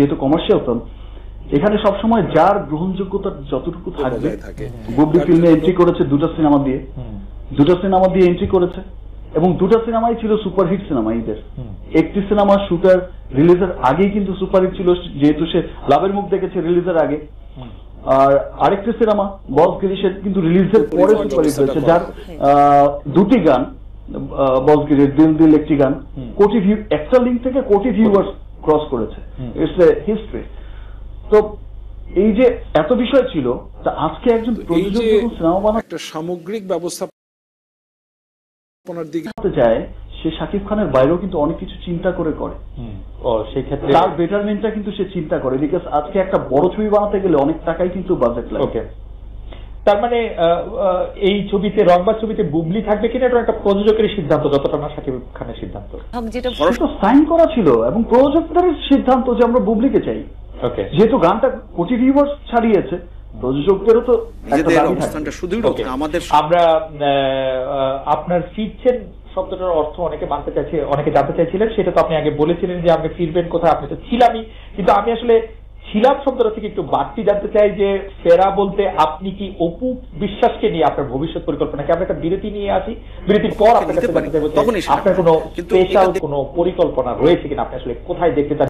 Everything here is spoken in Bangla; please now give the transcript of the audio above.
যেহেতু কমার্শিয়াল ফিল্ম এখানে সবসময় যার গ্রহণযোগ্যতা যতটুকু থাকবে বুবলি ফিল্মে এন্ট্রি করেছে দুটো সিনেমা দিয়ে। দুটো সিনেমা দিয়ে এন্ট্রি করেছে এবং দুটো সিনেমাই ছিল সুপারহিট সিনেমা ঈদের। একটি সিনেমা শুটার রিলিজের আগেই কিন্তু সুপারহিট ছিল যেহেতু সে লাভের মুখ দেখেছে রিলিজের আগে। আর আরেকটি সিনেমা বস গিরিশের কিন্তু রিলিজের পরে সুপারহিট হয়েছে যার আহ, দুটি গান বস গিরির দিল দিল একটি গান কোটি ভিউ একটা লিঙ্ক থেকে কোটি ভিউয়ার্স ক্রস করেছে। ইটস এ হিস্ট্রি তো এই যে এত বিষয় ছিল তা আজকে একজন প্রযোজক যখন সিনেমা বানাতে একটা সামগ্রিক ব্যবস্থাপনার দিকে যায় সে শাকিব খানের বাইরেও কিন্তু অনেক কিছু চিন্তা করে করে। ও সেই ক্ষেত্রে তার বেটারমেন্টটা কিন্তু সে চিন্তা করে বিকজ আজকে একটা বড় ছবি বানাতে গেলে অনেক টাকাই কিন্তু বাজেট লাগে। তার মানে এই ছবিতে রংবাজ ছবিতে বুবলি থাকবে কিনা এটা একটা প্রযোজকের সিদ্ধান্ত যতটা না শাকিব খানের সিদ্ধান্ত। সাইন করা ছিল এবং প্রযোজকদের সিদ্ধান্ত যে আমরা বুবলিকে চাই। যেহেতু গানটা কোটি ভিউয়ার্স ছাড়িয়েছে প্রযোজকদেরও তো আমাদের আমরা আহ, আহ, আপনার ফিরছেন শব্দটার অর্থ অনেকে মানতে চাইছে অনেকে জানতে চাইছিলেন সেটা তো আপনি আগে বলেছিলেন যে আপনি ফিরবেন কোথায় আপনি তো ছিলামই। কিন্তু আমি আসলে ছিলাম শব্দটা থেকে একটু বাড়তি জানতে চাই যে সেরা বলতে আপনি কি অপু বিশ্বাসকে নিয়ে আপনার ভবিষ্যৎ পরিকল্পনা কি? আমরা একটা বিরতি নিয়ে আসি। বিরতির পর আপনার কাছে আপনার কোনো স্পেশাল কোনো পরিকল্পনা রয়েছে কিনা? আপনি আসলে কোথায় দেখতে চান?